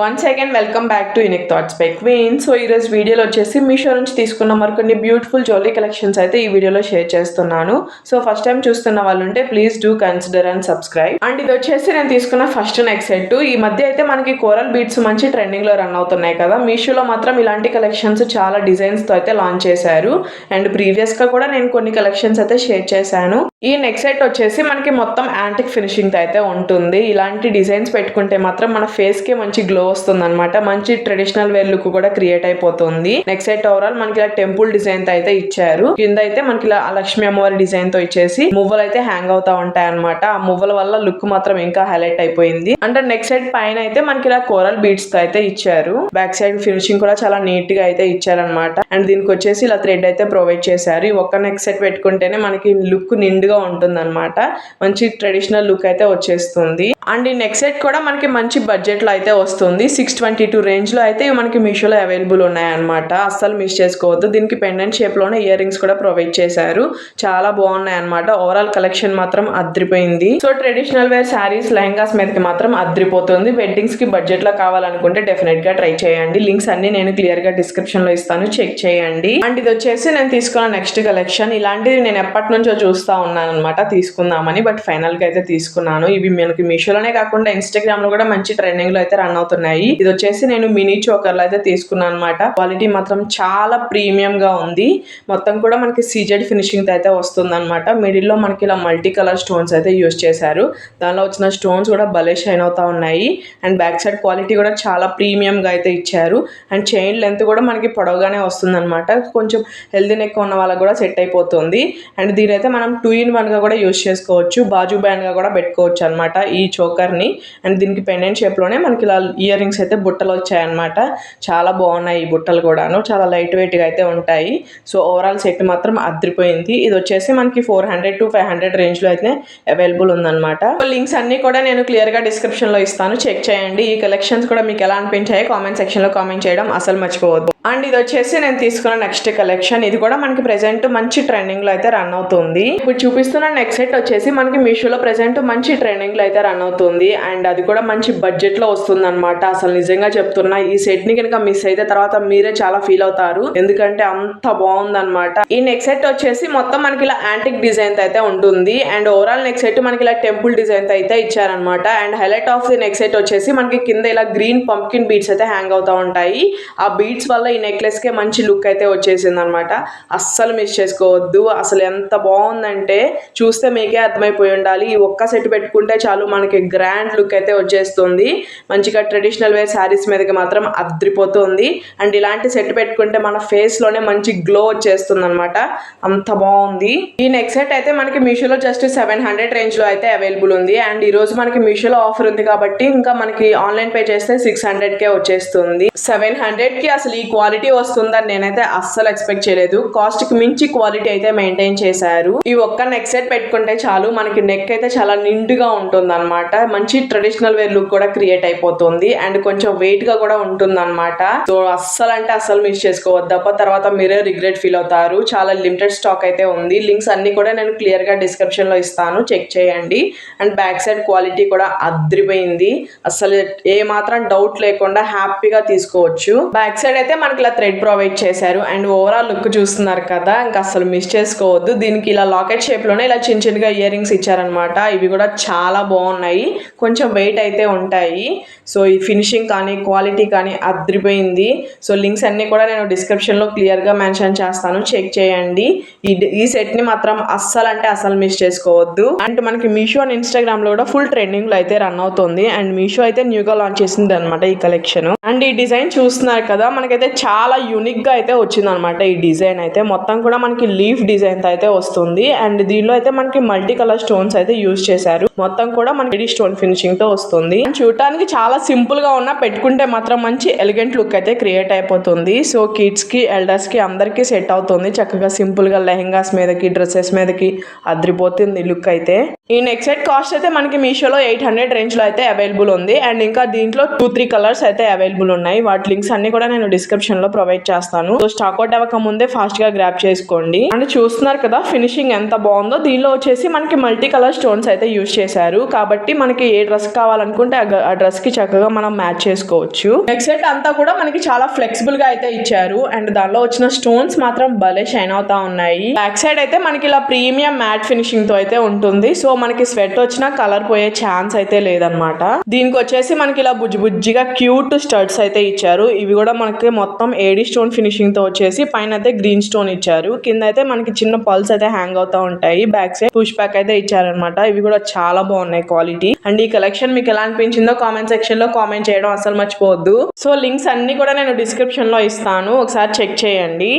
Once again welcome back to unique thoughts by queen so ఈరోజు వీడియోలో వచ్చేసి మీషో నుంచి తీసుకున్న మరికొన్ని బ్యూటిఫుల్ జ్యువెలరీ కలెక్షన్స్ అయితే ఈ వీడియోలో షేర్ చేస్తున్నాను. సో ఫస్ట్ టైం చూస్తున్న వాళ్ళు ఉంటే please do consider and subscribe and ఇది వచ్చేసి నేను తీసుకున్న ఫస్ట్ నెక్ సెట్ ఈ మధ్య అయితే మనకి కోరల్ బీట్స్ మంచి ట్రెండింగ్లో రన్ అవుతున్నాయి కదా. మీషోలో మాత్రం ఇలాంటి కలెక్షన్స్ చాలా డిజైన్స్తో అయితే లాంచ్ చేశారు. అండ్ ప్రీవియస్గా కూడా నేను కొన్ని కలెక్షన్స్ అయితే షేర్ చేశాను. ఈ నెక్ సెట్ వచ్చేసి మనకి మొత్తం యాంటిక్ ఫినిషింగ్తో అయితే ఉంటుంది. ఇలాంటి డిజైన్స్ పెట్టుకుంటే మాత్రం మన ఫేస్కి మంచి గ్లో వస్తుంది అనమాట మంచి ట్రెడిషనల్ వేర్ లుక్ కూడా క్రియేట్ అయిపోతుంది. నెక్ సెట్ ఓవరాల్ మనకి ఇలా టెంపుల్ డిజైన్తో అయితే ఇచ్చారు. కింద అయితే మనకి ఇలా లక్ష్మీ అమ్మవారి డిజైన్తో ఇచ్చేసి మువ్వలు అయితే హ్యాంగ్ అవుతా ఉంటాయి అనమాట ఆ మువ్వల వల్ల లుక్ మాత్రం ఇంకా హైలైట్ అయిపోయింది. అంటే నెక్ సెట్ పైన అయితే మనకి ఇలా కోరల్ బీడ్స్తో అయితే ఇచ్చారు. బ్యాక్ సైడ్ ఫినిషింగ్ కూడా చాలా నీట్గా అయితే ఇచ్చారనమాట అండ్ దీనికి వచ్చేసి ఇలా థ్రెడ్ అయితే ప్రొవైడ్ చేశారు. ఈ ఒక్క నెక్ సెట్ పెట్టుకుంటేనే మనకి లుక్ నిండుగా ఉంటుంది అనమాట మంచి ట్రెడిషనల్ లుక్ అయితే వచ్చేస్తుంది. అండ్ ఈ నెక్ సెట్ కూడా మనకి మంచి బడ్జెట్లో అయితే వస్తుంది. సిక్స్ ట్వంటీ టూ రేంజ్లో అయితే ఇవి మనకి మీషోలో అవైలబుల్ ఉన్నాయన్నమాట. అస్సలు మిస్ చేసుకోవద్దు. దీనికి పెండెంట్ షేప్లోనే ఇయర్ రింగ్స్ కూడా ప్రొవైడ్ చేశారు. చాలా బాగున్నాయి అనమాట ఓవరాల్ కలెక్షన్ మాత్రం అద్రిపోయింది. So traditional wear sarees lehengas మీదకి మాత్రం అద్రిపోతుంది. వెడ్డింగ్స్కి బడ్జెట్లో కావాలనుకుంటే డెఫినెట్గా ట్రై చేయండి. లింక్స్ అన్ని నేను క్లియర్గా ఇస్తాను. చెక్ చేయండి. అండ్ ఇది వచ్చేసి నేను తీసుకున్న నెక్స్ట్ కలెక్షన్ ఇలాంటివి నేను ఎప్పటి నుంచో చూస్తా ఉన్నాను అనమాట తీసుకుందామని బట్ ఫైనల్గా అయితే తీసుకున్నాను. ఇవి మనకి మీషో మీషోలోనే కాకుండా ఇన్స్టాగ్రామ్లో కూడా మంచి ట్రెండింగ్లో అయితే రన్ అవుతున్నాయి. ఇది వచ్చేసి నేను మినీ చోకర్లు అయితే తీసుకున్నాను అనమాట క్వాలిటీ మాత్రం చాలా ప్రీమియం గా ఉంది. మొత్తం కూడా మనకి సీజెడ్ ఫినిషింగ్ అయితే వస్తుంది అనమాట మిడిల్లో మనకి ఇలా మల్టీ కలర్ స్టోన్స్ అయితే యూస్ చేశారు. దానిలో వచ్చిన స్టోన్స్ కూడా భలే షైన్ అవుతా ఉన్నాయి. అండ్ బ్యాక్ సైడ్ క్వాలిటీ కూడా చాలా ప్రీమియం గా అయితే ఇచ్చారు. అండ్ చైన్ లెంత్ కూడా మనకి పొడవుగానే వస్తుంది అనమాట కొంచెం హెల్దీ నెక్ ఉన్న వాళ్ళకి కూడా సెట్ అయిపోతుంది. అండ్ దీని అయితే మనం టూ ఇన్ వన్గా కూడా యూస్ చేసుకోవచ్చు. బాజు బ్యాండ్గా కూడా పెట్టుకోవచ్చు అనమాట ఈ చోకర్ని. అండ్ దీనికి పెండెంట్ షేప్లోనే మనకి ఇలా ఇయర్ రింగ్స్ అయితే బుట్టలు వచ్చాయన్నమాట. చాలా బాగున్నాయి ఈ బుట్టలు కూడాను. చాలా లైట్ వెయిట్గా అయితే ఉంటాయి. సో ఓవరాల్ సెట్ మాత్రం అద్రిపోయింది. ఇది వచ్చేసి మనకి four hundred to five hundred రేంజ్లో అయితే అవైలబుల్ ఉందన్నమాట. లింక్స్ అన్ని కూడా నేను క్లియర్గా డిస్క్రిప్షన్లో ఇస్తాను. చెక్ చేయండి. ఈ కలెక్షన్స్ కూడా మీకు ఎలా అనిపించాయి కామెంట్ సెక్షన్లో కామెంట్ చేయడం అసలు మర్చిపోవద్దు. అండ్ ఇది వచ్చేసి నేను తీసుకున్న నెక్స్ట్ కలెక్షన్ ఇది కూడా మనకి ప్రెసెంట్ మంచి ట్రెండింగ్లో అయితే రన్ అవుతుంది. ఇప్పుడు చూపిస్తున్న నెక్స్ట్ సెట్ వచ్చేసి మనకి మీషోలో ప్రెసెంట్ మంచి ట్రెండింగ్లో అయితే రన్ అవుతుంది. అండ్ అది కూడా మంచి బడ్జెట్లో వస్తుంది అనమాట అసలు నిజంగా చెప్తున్నా ఈ సెట్ని కనుక మిస్ అయితే తర్వాత మీరే చాలా ఫీల్ అవుతారు. ఎందుకంటే అంత బాగుంది అనమాట ఈ నెక్స్ట్ సెట్ వచ్చేసి మొత్తం మనకి ఇలా యాంటిక్ డిజైన్ అయితే ఉంటుంది. అండ్ ఓవరాల్ నెక్స్ట్ సెట్ మనకి ఇలా టెంపుల్ డిజైన్ అయితే ఇచ్చారనమాట and highlight of the next set వచ్చేసి మనకి కింద ఇలా గ్రీన్ పంకిన్ బీట్స్ అయితే హ్యాంగ్ అవుతా ఉంటాయి. ఆ బీట్స్ వల్ల ఈ నెక్లెస్కే మంచి లుక్ అయితే వచ్చేసింది అనమాట అస్సలు మిస్ చేసుకోవద్దు. అసలు ఎంత బాగుందంటే చూస్తే మీకే అర్థమైపోయి ఉండాలి. ఈ ఒక్క సెట్ పెట్టుకుంటే చాలు మనకి గ్రాండ్ లుక్ అయితే వచ్చేస్తుంది. మంచిగా ట్రెడిషనల్ వేర్ శారీస్ మీదకి మాత్రం అద్రిపోతుంది. అండ్ ఇలాంటి సెట్ పెట్టుకుంటే మన ఫేస్లోనే మంచి గ్లో వచ్చేస్తుంది అనమాట అంత బాగుంది. ఈ నెక్ సెట్ అయితే మనకి మీషోలో జస్ట్ సెవెన్ హండ్రెడ్ రేంజ్లో అయితే అవైలబుల్ ఉంది. అండ్ ఈ రోజు మనకి మీషోలో ఆఫర్ ఉంది కాబట్టి ఇంకా మనకి ఆన్లైన్ పే చేస్తే సిక్స్ హండ్రెడ్కే వచ్చేస్తుంది. సెవెన్ హండ్రెడ్కి అసలు ఈ క్వాలిటీ వస్తుందని నేనైతే అస్సలు ఎక్స్పెక్ట్ చేయలేదు. కాస్ట్కి మించి క్వాలిటీ అయితే మెయింటైన్ చేశారు. ఈ ఒక్క నెక్ సెట్ పెట్టుకుంటే చాలు మనకి నెక్ అయితే చాలా నిండుగా ఉంటుంది అనమాట మంచి ట్రెడిషనల్ వేర్ లుక్ కూడా క్రియేట్ అయిపోతుంది. అండ్ కొంచెం వెయిట్గా కూడా ఉంటుంది అనమాట సో అస్సలు అంటే అస్సలు మిస్ చేసుకోవద్దు. తర్వాత మీరే రిగ్రెట్ ఫీల్ అవుతారు. చాలా లిమిటెడ్ స్టాక్ అయితే ఉంది. లింక్స్ అన్ని కూడా నేను క్లియర్గా డిస్క్రిప్షన్లో ఇస్తాను. చెక్ చేయండి. అండ్ బ్యాక్ సైడ్ క్వాలిటీ కూడా అద్రిపోయింది. అసలు ఏ మాత్రం డౌట్ లేకుండా హ్యాపీగా తీసుకోవచ్చు. బ్యాక్ సైడ్ అయితే మన మనకి ఇలా థ్రెడ్ ప్రొవైడ్ చేశారు. అండ్ ఓవరాల్ లుక్ చూస్తున్నారు కదా ఇంకా అసలు మిస్ చేసుకోవద్దు. దీనికి ఇలా లాకెట్ షేప్లోనే ఇలా చిన్న చిన్నగా ఇయర్ రింగ్స్ ఇచ్చారనమాట ఇవి కూడా చాలా బాగున్నాయి. కొంచెం వెయిట్ అయితే ఉంటాయి. సో ఈ ఫినిషింగ్ కానీ క్వాలిటీ కానీ అద్రిపోయింది. సో లింక్స్ అన్ని కూడా నేను డిస్క్రిప్షన్లో క్లియర్గా మెన్షన్ చేస్తాను. చెక్ చేయండి. ఈ ఈ సెట్ని మాత్రం అస్సలు అంటే అసలు మిస్ చేసుకోవద్దు. అండ్ మనకి మీషో అండ్ ఇన్స్టాగ్రామ్లో కూడా ఫుల్ ట్రెండింగ్లో అయితే రన్ అవుతుంది. అండ్ మీషో అయితే న్యూగా లాంచ్ చేసింది అనమాట ఈ కలెక్షన్ అండ్ ఈ డిజైన్ చూస్తున్నారు కదా మనకైతే చాలా యూనిక్గా అయితే వచ్చింది అనమాట ఈ డిజైన్ అయితే. మొత్తం కూడా మనకి లీఫ్ డిజైన్ అయితే వస్తుంది. అండ్ దీనిలో అయితే మనకి మల్టీ కలర్ స్టోన్స్ అయితే యూజ్ చేశారు. మొత్తం కూడా మనకి స్టోన్ ఫినిషింగ్తో వస్తుంది. చూడటానికి చాలా సింపుల్గా ఉన్నా పెట్టుకుంటే మాత్రం మంచి ఎలిగెంట్ లుక్ అయితే క్రియేట్ అయిపోతుంది. సో కిడ్స్కి ఎల్డర్స్కి అందరికీ సెట్ అవుతుంది. చక్కగా సింపుల్గా లెహెంగాస్ మీదకి డ్రెస్సెస్ మీదకి అద్రిపోతుంది లుక్ అయితే. ఈ నెక్ సెట్ కాస్ట్ అయితే మనకి మీషోలో ఎయిట్ హండ్రెడ్ రేంజ్లో అయితే అవైలబుల్ ఉంది. అండ్ ఇంకా దీంట్లో టూ త్రీ కలర్స్ అయితే అవైలబుల్ ఉన్నాయి. వాటి లింక్స్ అన్ని కూడా నేను డిస్క్రిప్షన్లో ప్రొవైడ్ చేస్తాను. సో స్టాక్ అవుట్ అవ్వక ముందే ఫాస్ట్గా గ్రాప్ చేసుకోండి. అండ్ చూస్తున్నారు కదా ఫినిషింగ్ ఎంత బాగుందో. దీనిలో వచ్చేసి మనకి మల్టీ కలర్ స్టోన్స్ అయితే యూజ్ చేశారు. కాబట్టి మనకి ఏ డ్రెస్ కావాలనుకుంటే ఆ ఆ డ్రెస్కి చక్కగా మనం మ్యాచ్ చేసుకోవచ్చు. నెక్ సెట్ అంతా కూడా మనకి చాలా ఫ్లెక్సిబుల్గా అయితే ఇచ్చారు. అండ్ దానిలో వచ్చిన స్టోన్స్ మాత్రం భలే షైన్ అవుతా ఉన్నాయి. బ్యాక్ సైడ్ అయితే మనకి ఇలా ప్రీమియం మ్యాట్ ఫినిషింగ్తో అయితే ఉంటుంది. సో మనకి స్వెట్ వచ్చినా కలర్ పోయే ఛాన్స్ అయితే లేదనమాట దీనికి వచ్చేసి మనకి ఇలా బుజ్జి బుజ్జిగా క్యూట్ స్టడ్స్ అయితే ఇచ్చారు. ఇవి కూడా మనకి మొత్తం ఏడి స్టోన్ ఫినిషింగ్తో వచ్చేసి పైన అయితే గ్రీన్ స్టోన్ ఇచ్చారు. కింద అయితే మనకి చిన్న పల్స్ అయితే హ్యాంగ్ అవుతా ఉంటాయి. బ్యాక్ సైడ్ పుష్ బ్యాక్ అయితే ఇచ్చారనమాట ఇవి కూడా చాలా బాగున్నాయి క్వాలిటీ అండ్ ఈ కలెక్షన్ మీకు ఎలా అనిపించిందో కామెంట్ సెక్షన్లో కామెంట్ చేయడం అసలు మర్చిపోవద్దు. సో లింక్స్ అన్ని కూడా నేను డిస్క్రిప్షన్లో ఇస్తాను. ఒకసారి చెక్ చేయండి.